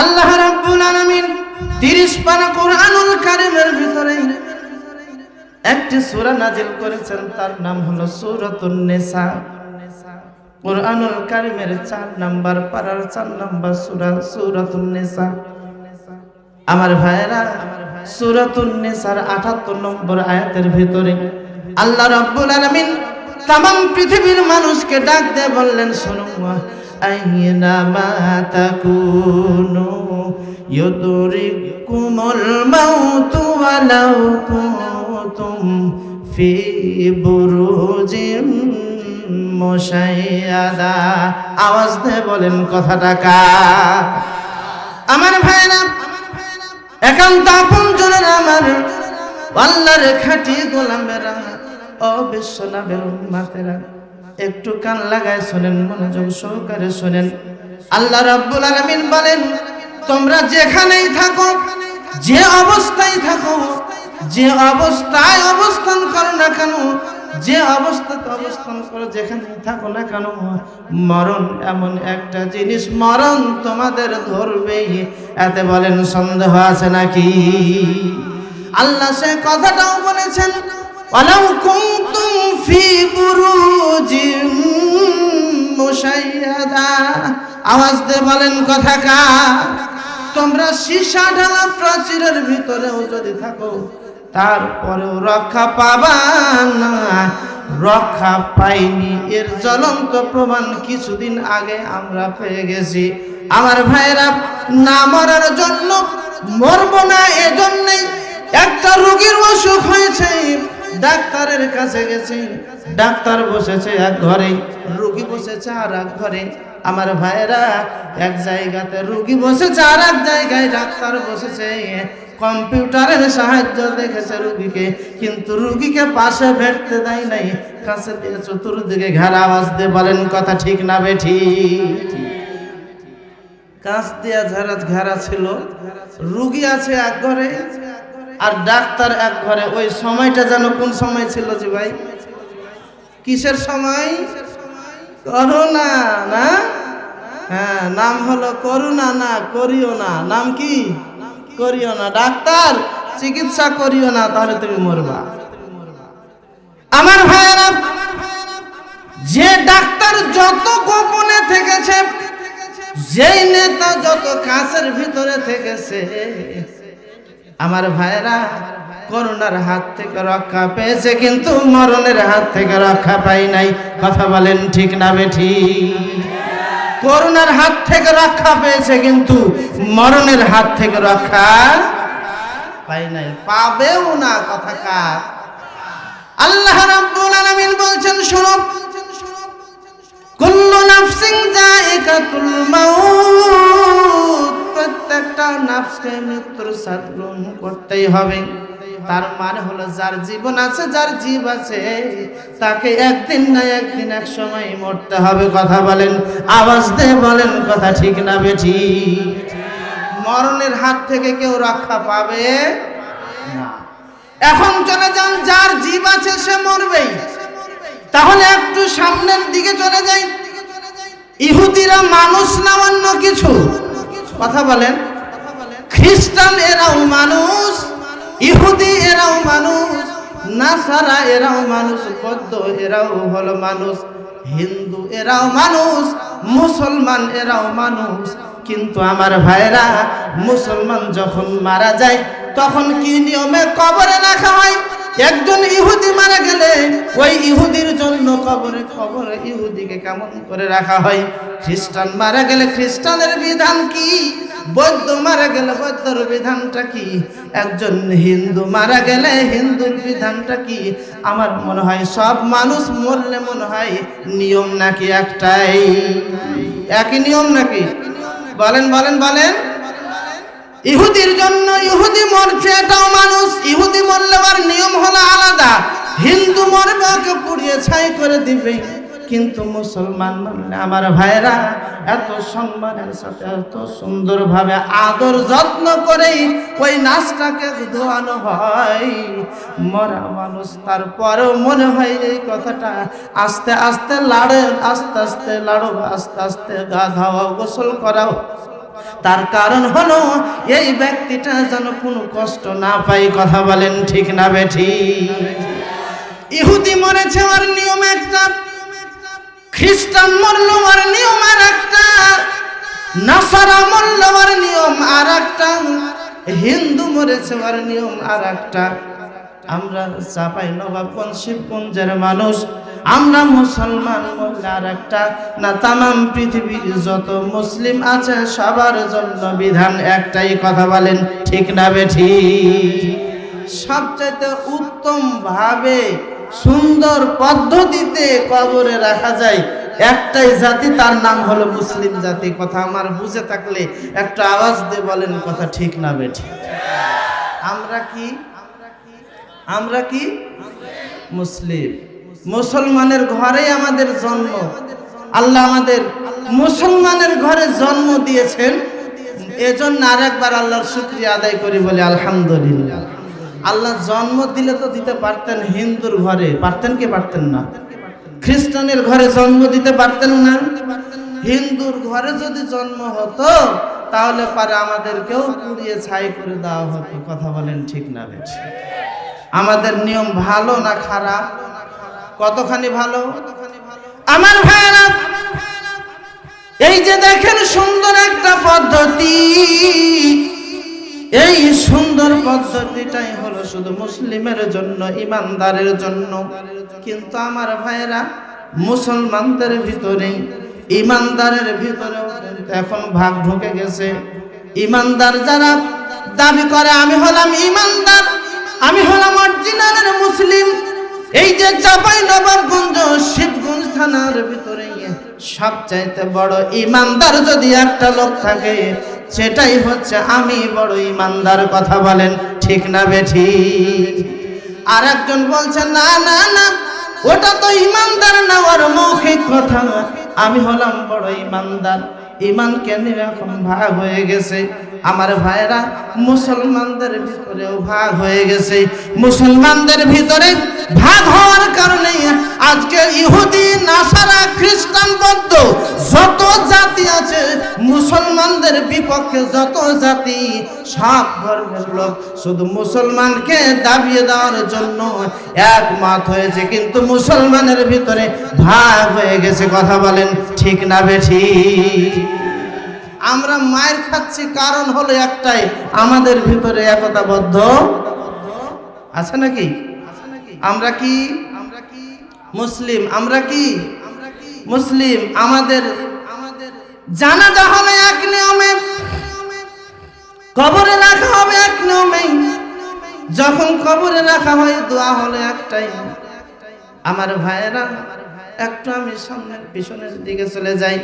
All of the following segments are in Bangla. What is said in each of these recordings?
আল্লাহ রাব্বুল আলামিন 30 পারা কোরআনুল কারীমের ভিতরে একটি সূরা নাজিল করেছেন, তার নাম হলো সূরাতুন নিসা। কোরআনুল কারীমের 4 নাম্বার পারার 4 নাম্বার সূরা সূরাতুন নিসা। আমার ভাইরা সূরাতুন নিসার 78 নম্বর আয়াতের ভিতরে আল্লাহ রাব্বুল আলামিন তামাম পৃথিবীর মানুষকে ডাক দিয়ে বললেন, শোনো মা তাকুনু ইউদরিকুমুল মাউতু ওয়ালাউ কুনতুম ফি বুরুজিম মুশাইয়াদা। আওয়াজ দিয়ে বলেন কথাটা কা আমার ভাইরা, একান্ত আপন জনের আমার, আল্লাহর খাটি গোলামেরা, ও বিশ্বনাথের মাতেরা একটু কান লাগায় শোনেন, মনোযোগ সহকারে শোনেন। আল্লাহ রাব্বুল আলামিন বলেন, তোমরা যেখানেই থাকো, যে অবস্থায় থাকো, যে অবস্থায় অবস্থান করো না কেন, যে অবস্থাতে অবস্থান করো যেখানে থাকো না কেন, মরণ এমন একটা জিনিস, মরণ তোমাদের ধরবেই এতে বলেন, সন্দেহ আছে নাকি? আল্লাহ সে কথাটাও বলেছেন, ওয়ালাউ কুনতুম আওয়াজ দিয়ে বলেন, কথা কা তোমরা সীসা ঢালা প্রাচীরের ভিতরেও যদি থাকো, তারপরেও রক্ষা পাবা না। রক্ষা পাইনি, এর জ্বলন্ত প্রমাণ কিছুদিন আগে আমরা পেয়ে গেছি। আমার ভাইরা না মরার জন্য মরব না, এজন্যই একটা রোগীর অসুখ হয়েছে। ডাক্তারের কাছে গেছে, ডাক্তার বসেছে এক ঘরে, রোগী বসেছে আর এক ঘরে। আমার ভাইয়েরা এক জায়গাতে রুগী বসেছে আর এক জায়গায় ডাক্তার বসেছে। কম্পিউটারের সাহায্য দেখেছে রুগীকে, কিন্তু রুগীকে পাশে ভেটতে দেয় নাই। কাছে দিয়ে চতুর্দিকে ঘেরা আওয়াজ দিয়ে বলেন, কথা ঠিক না বেঠি কাঁচ দিয়া ঝাড়া ঘেরা ছিল। রুগী আছে এক ঘরে আর ডাক্তার এক ঘরে। ওই সময়টা যেন কোন সময় ছিল যে ভাই? কিসের সময়? করোনা, না? হ্যাঁ নাম হলো করুণা না করিও না। নাম কি? করিও না। ডাক্তার, চিকিৎসা করিও না, তাহলে তুমি মরবা। আমার ভাইয়েরা, যে ডাক্তার যত গোপনে থেকেছে, যেই নেতা যত কাছের ভিতরে থেকেছে, আমার ভাইয়েরা করোনার হাত থেকে রক্ষা পেয়েছে, কিন্তু মরণের হাত থেকে রক্ষা পাই নাই। কথা বলেন ঠিক না বেঠি করোনার হাত থেকে রক্ষা পেয়েছে কিন্তু মরণের হাত থেকে রক্ষা পাই নাই, পাবেও না কথা কার? আল্লাহ রাব্বুল আলামিন বলছেন, শুনো, কুল্লু নাফসিন যায়িকাতুল মাউত। প্রত্যেকটা নাফসকে মৃত্যুর স্বাদ গ্রহণ করতেই হবে। তার মানে হলো যার জীবন আছে, যার জীব আছে, তাকে একদিন না একদিন এক সময় মরতে হবে, কথা বলেন। আওয়াজ দিয়ে বলেন, কথা ঠিক না বেঠি। মরণের হাত থেকে কেউ রক্ষা পাবে এখন চলে যান, যার জীব আছে, সে মরবেই। তাহলে একটু সামনের দিকে চলে যাই। ইহুদিরা মানুষ না অন্য কিছু? কথা বলেন। খ্রিস্টান এরাও মানুষ নাসারা এরাও মানুষ, বৌদ্ধ এরাও হলো মানুষ, হিন্দু এরাও মানুষ, মুসলমান এরাও মানুষ। কিন্তু আমার ভাইরা মুসলমান যখন মারা যায়, তখন কি নিয়মে কবরে রাখা হয়? একজন ইহুদি মারা গেলে ওই ইহুদির জন্য কবরে কবরে ইহুদিকে কেমন করে রাখা হয়? খ্রিস্টান মারা গেলে খ্রিস্টানের বিধান কি? বৌদ্ধ মারা গেলে বৌদ্ধর বিধানটা কি? একজন হিন্দু মারা গেলে হিন্দুর বিধানটা কি? আমার মনে হয় সব মানুষ মরলে মনে হয় নিয়ম নাকি একটাই। একই নিয়ম নাকি? বলেন বলেন বলেন। ইহুদির জন্য ইহুদি মরছে, এটাও মানুষ। ইহুদি মরলে আর নিয়ম হলো আলাদা। হিন্দু মরবে, ওকে পুড়িয়ে ছাই করে দিবে। কিন্তু মুসলমান মরলে আমার ভাইরা এত সম্মানের সাথে, এত সুন্দরভাবে আদর যত্ন করেই ওই নাচটাকে ধোয়ানো হয়। মরা মানুষ, তারপরেও মনে হয় এই কথাটা, আস্তে আস্তে লাড়ে, আস্তে আস্তে লাড়ো, আস্তে আস্তে গা ধাওয়াও গোসল করাও। তার কারণ হলো, এই ব্যক্তিটা যেন কোনো কষ্ট না পাই কথা বলেন ঠিক না বেঠি। ইহুদি মরেছে আর নিয়ম একটা, খ্রিস্টান মরল আর নিয়ম আর একটা, নাসারা মরল আর নিয়ম আর একটা, হিন্দু মরেছে আর নিয়ম আর একটা। আমরা চাপাই নবাবগঞ্জ শিবগঞ্জের মানুষ আমরা মুসলমান মহিলা আর একটা না তামাম পৃথিবীর যত মুসলিম আছে সবার জন্য বিধান একটাই কথা বলেন, ঠিক না বেঠি সবচাইতে উত্তম ভাবে সুন্দর পদ্ধতিতে কবরে রাখা যায়, একটাই জাতি, তার নাম হলো মুসলিম জাতি। কথা আমার বুঝে থাকলে একটা আওয়াজ দিয়ে বলেন, কথা ঠিক না বেঠি আমরা কি? আমরা কি? মুসলিম। মুসলমানের ঘরেই আমাদের জন্ম। আল্লাহ আমাদের মুসলমানের ঘরে জন্ম দিয়েছেন। এজন্য আর একবার আল্লাহর শুক্রিয়া আদায় করি বলে, আলহামদুলিল্লাহ। আল্লাহ জন্ম দিলে তো দিতে পারতেন হিন্দুর ঘরে। পারতেন কি পারতেন না? খ্রিস্টানের ঘরে জন্ম দিতে পারতেন না? হিন্দুর ঘরে যদি জন্ম হতো, তাহলে পারে আমাদেরকেও পুড়িয়ে ছাই করে দেওয়া হতো। কথা বলেন ঠিক না আমাদের নিয়ম ভালো না খারাপ? কতখানি ভালো? আমার ভাইরা, এই যে দেখেন সুন্দর একটা পদ্ধতি। এই সুন্দর পদ্ধতিটাই হলো শুধু মুসলিমের জন্য, ইমানদারের জন্য। কিন্তু আমার ভাইরা, মুসলমানদের ভিতরে, ইমানদারের ভিতরে এখন ভাগ ঢুকে গেছে। ইমানদার যারা দাবি করে, আমি হলাম ইমানদার, আমি হলাম অরিজিনালের মুসলিম এই যে চাপাই নবাবগঞ্জ শিবগঞ্জ থানার ভিতরে সবচাইতে বড় ইমানদার যদি একটা লোক থাকে, সেটাই হচ্ছে আমি বড় ইমানদার কথা বলেন, ঠিক না বেঠি? আর একজন বলছে, না না না, ওটা তো ইমানদার না, ওর মৌখিক কথা আমি হলাম বড় ইমানদার। ইমান কেন এখন ভাগ হয়ে গেছে? আমার ভাইরা মুসলমানদের ভিতরেও ভাগ হয়ে গেছে। মুসলমানদের ভিতরে ভাগ হওয়ার কারণে আজকে ইহুদি, নাসারা, খ্রিস্টান, বৌদ্ধ যত জাতি আছে, মুসলমানদের বিপক্ষে যত জাতি সব ধর্মের লোক শুধু মুসলমানকে দাবিয়ে দেওয়ার জন্য একমত হয়েছে। কিন্তু মুসলমানের ভিতরে ভাগ হয়ে গেছে। কথা বলেন ঠিক না বেঠি আমরা মায়ের খাচ্ছি কারণ হলো একটাই, আমাদের ভিতরে একতাবদ্ধ। আছে নাকি? আমরা কি? আমরা কি মুসলিম। আমরা কি? মুসলিম। আমাদের আমাদের জানাজা হবে এক নিয়মে, কবরে রাখা হবে এক নিয়মে। যখন কবরে রাখা হয়, দোয়া হলো একটাই। আমার ভাইয়েরা একটু আমি সামনের পিছনের দিকে চলে যাই।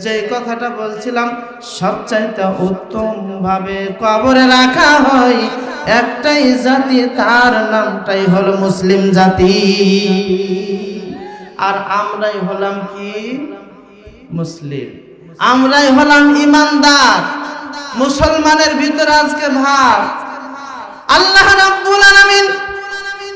যে কথাটা বলছিলাম, সবচাইতে উত্তম ভাবে কবরে রাখা হয় একটাই জাতি, তার নামটাই হলো মুসলিম জাতি। আর আমরাই হলাম কি? মুসলিম। আমরাই হলাম ইমানদার। মুসলমানের ভিতরে আজকে ভাব আল্লাহ রাব্বুল আলামিন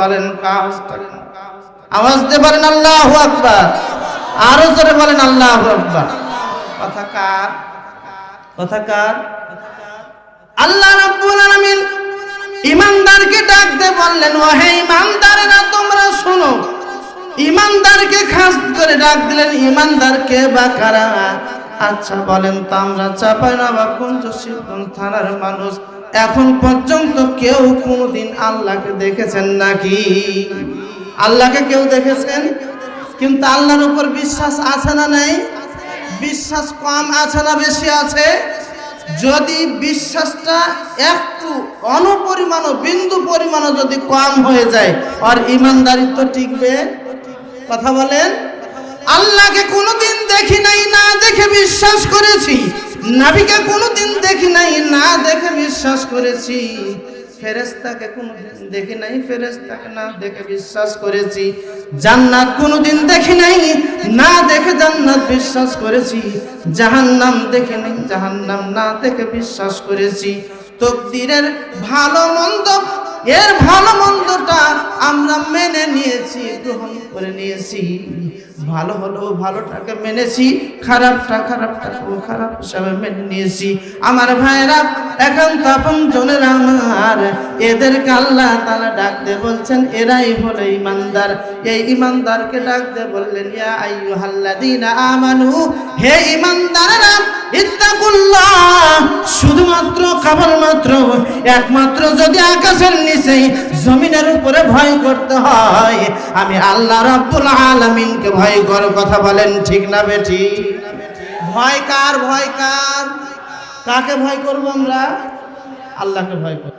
বলেন আওয়াজ আল্লাহ আরও জোরে বলেন, আল্লাহ কথা কার? কথা কার? আল্লাহ রাব্বুল আলামিন ইমানদারকে ডাক দিয়ে বললেন ও হে তোমরা শোনো। ইমানদারকে খাস করে ডাক দিলেন ইমানদারকে বা কারা? আচ্ছা বলেন তো, আমরা চাপাই না বা পঞ্চশীলগঞ্জ থানার মানুষ। এখন পর্যন্ত কেউ কোনোদিন আল্লাহকে দেখেছেন নাকি? আল্লাহকে কেউ দেখেছেন? কিন্তু আল্লাহর উপর বিশ্বাস আছে না নাই? বিশ্বাস কম আছে না বেশি আছে? যদি বিশ্বাসটা একটু অনপরিমাণ বিন্দু পরিমাণ যদি কম হয়ে যায়, আর ইমানদারিত্ব টিকবে? কথা বলেন। আল্লাহকে কোনোদিন দেখি নাই, না দেখে বিশ্বাস করেছি। নাবিকে কোনোদিন দেখি নাই, না দেখে বিশ্বাস করেছি। ফেরেস্তাকে কোনোদিন দেখি নাই ফেরেস্তাকে না দেখে বিশ্বাস করেছি। জান্নাত কোনোদিন দেখি নাই না দেখে জান্নাত বিশ্বাস করেছি। জাহান্নাম দেখে নাই, জাহান্নাম না দেখে বিশ্বাস করেছি। তকদিরের ভালো মন্দ এর ভালো মন্দটা আমরা মেনে নিয়েছি, গ্রহণ করে নিয়েছি। ভালো হলো ভালোটাকে মেনেছি, খারাপটা খারাপটাকেও খারাপ হিসাবে মেনে নিয়েছি। আমার ভাইরা এখন তপন জনের আমার, এদেরকে আল্লাহ তালা ডাকতে বলছেন, এরাই হলো ইমানদার এই ইমানদারকে ডাকতে বললেন, ইয়া আইয়ুহাল্লাযীনা আমানু, হে ইমানদাররা শুধুমাত্র মাত্র, একমাত্র যদি আকাশের নিচে জমিনের উপরে ভয় করতে হয়, আমি আল্লাহ রাব্বুল আলমিনকে ভয় কর কথা বলেন, ঠিক না বেটি? ভয় কার ভয় কার? কাকে ভয় করব আমরা? আল্লাহকে ভয় করব